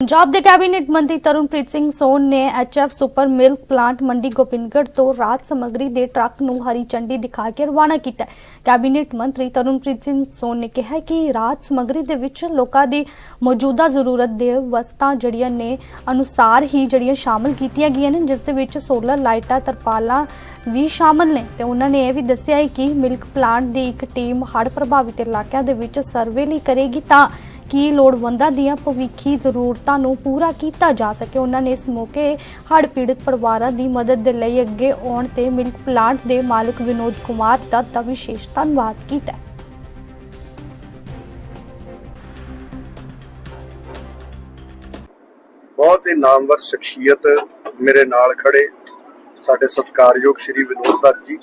ਪੰਜਾਬ ਦੇ ਕੈਬਨਿਟ ਮੰਤਰੀ ਤਰੁਣਪ੍ਰੀਤ ਸਿੰਘ ਸੋਨ ਨੇ HF super milk plant Mandi Gobindgarh ਤੋਂ ਰਾਤ ਸਮੱਗਰੀ ਦੇ ਟਰੱਕ ਨੂੰ ਹਰੀ ਝੰਡੀ ਦਿਖਾ ਕੇ ਰਵਾਨਾ ਕੀਤਾ ਕੈਬਨਿਟ ਮੰਤਰੀ ਤਰੁਣਪ੍ਰੀਤ ਸਿੰਘ ਸੋਨ ਨੇ ਕਿਹਾ ਕਿ ਰਾਤ ਸਮੱਗਰੀ ਦੇ ਵਿੱਚ ਲੋਕਾਂ ਦੀ ਮੌਜੂਦਾ ਜ਼ਰੂਰਤ ਦੇ ਵਸਤਾਂ ਜਿਹੜੀਆਂ ਨੇ ਅਨੁਸਾਰ ਹੀ ਜਿਹੜੀਆਂ ਸ਼ਾਮਲ ਕੀਤੀਆਂ ਗਈਆਂ ਨੇ, ਜਿਸ ਦੇ ਵਿੱਚ ਸੋਲਰ ਲਾਈਟਾਂ, ਤਰਪਾਲਾਂ ਵੀ ਸ਼ਾਮਲ ਨੇ। ਤੇ ਉਹਨਾਂ ਨੇ ਇਹ ਵੀ ਦੱਸਿਆ ਹੈ ਕਿ ਮਿਲਕ ਪਲਾਂਟ ਦੀ ਇੱਕ ਟੀਮ ਹੜ੍ਹ ਪ੍ਰਭਾਵਿਤ ਇਲਾਕਿਆਂ ਦੇ ਵਿੱਚ ਸਰਵੇ ਲਈ ਕਰੇਗੀ ਤਾਂ ਕਿ ਲੋੜਵੰਦਾਂ ਦੀਆਂ ਭਵਿੱਖੀ ਜ਼ਰੂਰਤਾਂ ਨੂੰ ਪੂਰਾ ਕੀਤਾ ਜਾ ਸਕੇ? ਉਹਨਾਂ ਨੇ ਇਸ ਮੌਕੇ ਹੜ੍ਹ ਪੀੜਤ ਪਰਿਵਾਰਾਂ ਦੀ ਮਦਦ ਦੇ ਲਈ ਅੱਗੇ ਆਉਣ ਤੇ ਮਿਲਕ ਪਲਾਂਟ ਦੇ ਮਾਲਕ ਵਿਨੋਦ ਕੁਮਾਰ ਦੱਤ ਦਾ ਵਿਸ਼ੇਸ਼ ਧੰਨਵਾਦ ਕੀਤਾ ਬਹੁਤ ਹੀ ਨਾਮਵਰ ਸ਼ਖਸੀਅਤ ਮੇਰੇ ਨਾਲ ਖੜੇ ਸਾਡੇ ਸਤਿਕਾਰਯੋਗ ਸ਼੍ਰੀ ਵਿਨੋਦ ਦੱਤ ਜੀ,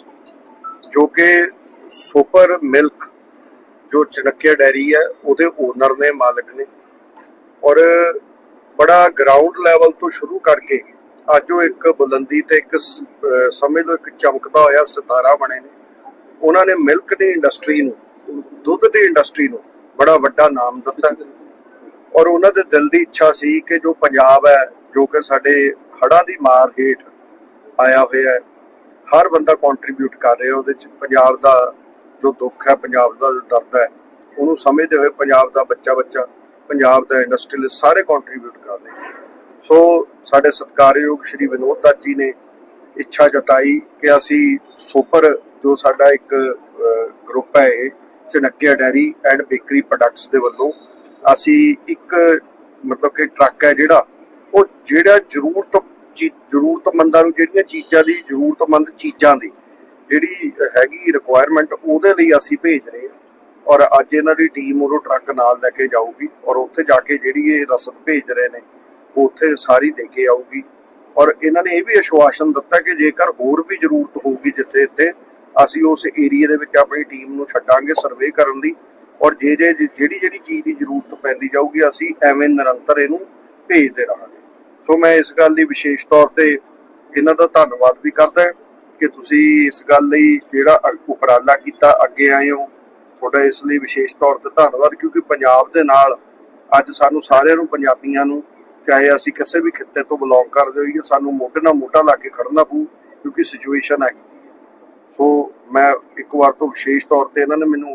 ਜੋ ਕਿ ਸੁਪਰ ਮਿਲਕ ਜੋ ਚਨੱਕਿਆ ਡੈਰੀ ਹੈ, ਉਹਦੇ ਓਨਰ ਨੇ, ਮਾਲਕ ਨੇ। ਔਰ ਬੜਾ ਗਰਾਊਂਡ ਲੈਵਲ ਤੋਂ ਸ਼ੁਰੂ ਕਰਕੇ ਅੱਜ ਉਹ ਇੱਕ ਬੁਲੰਦੀ ਤੇ ਇੱਕ ਸ- ਅਹ ਸਮਝ ਲਓ ਇੱਕ ਚਮਕਦਾ ਹੋਇਆ ਸਿਤਾਰਾ ਬਣੇ ਨੇ। ਉਹਨਾਂ ਨੇ ਮਿਲਕ ਦੀ ਇੰਡਸਟਰੀ ਨੂੰ, ਦੁੱਧ ਦੀ ਇੰਡਸਟਰੀ ਨੂੰ ਬੜਾ ਵੱਡਾ ਨਾਮ ਦਿੱਤਾ। ਔਰ ਉਹਨਾਂ ਦੇ ਦਿਲ ਦੀ ਇੱਛਾ ਸੀ ਕਿ ਜੋ ਪੰਜਾਬ ਹੈ, ਜੋ ਕਿ ਸਾਡੇ ਹੜ੍ਹਾਂ ਦੀ ਮਾਰ ਹੇਠ ਆਇਆ ਹੋਇਆ ਹੈ, ਹਰ ਬੰਦਾ ਕੰਟਰੀਬਿਊਟ ਕਰ ਰਿਹਾ ਉਹਦੇ ਚ। ਪੰਜਾਬ ਦਾ ਜੋ ਦੁੱਖ ਹੈ, ਪੰਜਾਬ ਦਾ, ਜੋ ਦਰਦ ਹੈ, ਉਹਨੂੰ ਸਮਝਦੇ ਹੋਏ ਪੰਜਾਬ ਦਾ ਬੱਚਾ ਬੱਚਾ, ਪੰਜਾਬ ਦਾ ਇੰਡਸਟਰੀਅਲਿਸਟ ਸਾਰੇ ਕੰਟਰੀਬਿਊਟ ਕਰ ਰਹੇ ਸੋ ਸਾਡੇ ਸਤਿਕਾਰਯੋਗ ਸ਼੍ਰੀ ਵਿਨੋਦ ਦੱਤ ਜੀ ਨੇ ਇੱਛਾ ਜਤਾਈ ਕਿ ਅਸੀਂ ਸੁਪਰ, ਜੋ ਸਾਡਾ ਇੱਕ ਗਰੁੱਪ ਹੈ ਇਹ, Chanakya dairy and bakery products ਦੇ ਵੱਲੋਂ, ਅਸੀਂ ਇੱਕ, ਮਤਲਬ ਕਿ ਟਰੱਕ ਹੈ ਜਿਹੜਾ, ਉਹ ਜਿਹੜਾ ਜ਼ਰੂਰਤ, ਚੀ- ਜ਼ਰੂਰਤਮੰਦਾਂ ਨੂੰ ਜਿਹੜੀਆਂ ਚੀਜ਼ਾਂ ਦੀ ਜ਼ਰੂਰਤਮੰਦ ਚੀਜ਼ਾਂ ਦੀ ਜਿਹੜੀ ਹੈਗੀ ਰਿਕੁਆਇਰਮੈਂਟ ਉਹਦੇ ਲਈ ਅਸੀਂ ਭੇਜ ਰਹੇ ਹਾਂ। ਔਰ ਅੱਜ ਇਹਨਾਂ ਦੀ ਟੀਮ ਉਹ ਟਰੱਕ ਨਾਲ ਲੈ ਕੇ ਜਾਊਗੀ ਔਰ ਉੱਥੇ ਜਾ ਕੇ ਜਿਹੜੀ ਇਹ ਰਸਦ ਭੇਜ ਰਹੇ ਨੇ ਉਹ ਉੱਥੇ ਸਾਰੀ ਦੇ ਕੇ ਆਊਗੀ। ਔਰ ਇਹਨਾਂ ਨੇ ਇਹ ਵੀ ਅਸ਼ਵਾਸਨ ਦਿੱਤਾ ਕਿ ਜੇਕਰ ਹੋਰ ਵੀ ਜ਼ਰੂਰਤ ਹੋਊਗੀ ਜਿੱਥੇ ਇੱਥੇ, ਅਸੀਂ ਉਸ ਏਰੀਆ ਦੇ ਵਿੱਚ ਆਪਣੀ ਟੀਮ ਨੂੰ ਛੱਡਾਂਗੇ ਸਰਵੇ ਕਰਨ ਲਈ ਔਰ ਜੇ ਜੇ ਜਿਹੜੀ ਜਿਹੜੀ ਚੀਜ਼ ਦੀ ਜ਼ਰੂਰਤ ਪੈਂਦੀ ਜਾਊਗੀ, ਅਸੀਂ ਐਵੇਂ ਨਿਰੰਤਰ ਇਹਨੂੰ ਭੇਜਦੇ ਰਹਾਂਗੇ। ਸੋ ਮੈਂ ਇਸ ਗੱਲ ਦੀ ਵਿਸ਼ੇਸ਼ ਤੌਰ ਤੇ ਇਹਨਾਂ ਦਾ ਧੰਨਵਾਦ ਵੀ ਕਰਦਾ ਕਿ ਤੁਸੀਂ ਇਸ ਗੱਲ ਲਈ ਜਿਹੜਾ ਉਪਰਾਲਾ ਕੀਤਾ, ਅੱਗੇ ਆਏ ਹੋ। ਤੁਹਾਡਾ ਇਸ ਲਈ ਵਿਸ਼ੇਸ਼ ਤੌਰ ਤੇ ਧੰਨਵਾਦ, ਕਿਉਂਕਿ ਪੰਜਾਬ ਦੇ ਨਾਲ ਅੱਜ ਸਾਨੂੰ ਸਾਰਿਆਂ ਨੂੰ, ਪੰਜਾਬੀਆਂ ਨੂੰ, ਚਾਹੇ ਅਸੀਂ ਕਿਸੇ ਵੀ ਖਿੱਤੇ ਤੋਂ ਬਿਲੋਂਗ ਕਰਦੇ ਹੋਈਏ, ਸਾਨੂੰ ਮੋਢੇ ਨਾਲ ਮੋਢਾ ਲਾ ਕੇ ਖੜਨਾ ਪਊ, ਕਿਉਂਕਿ ਸਿਚੁਏਸ਼ਨ ਹੈ। ਸੋ ਮੈਂ ਇੱਕ ਵਾਰ ਤੋਂ ਵਿਸ਼ੇਸ਼ ਤੌਰ ਤੇ ਇਹਨਾਂ ਨੇ ਮੈਨੂੰ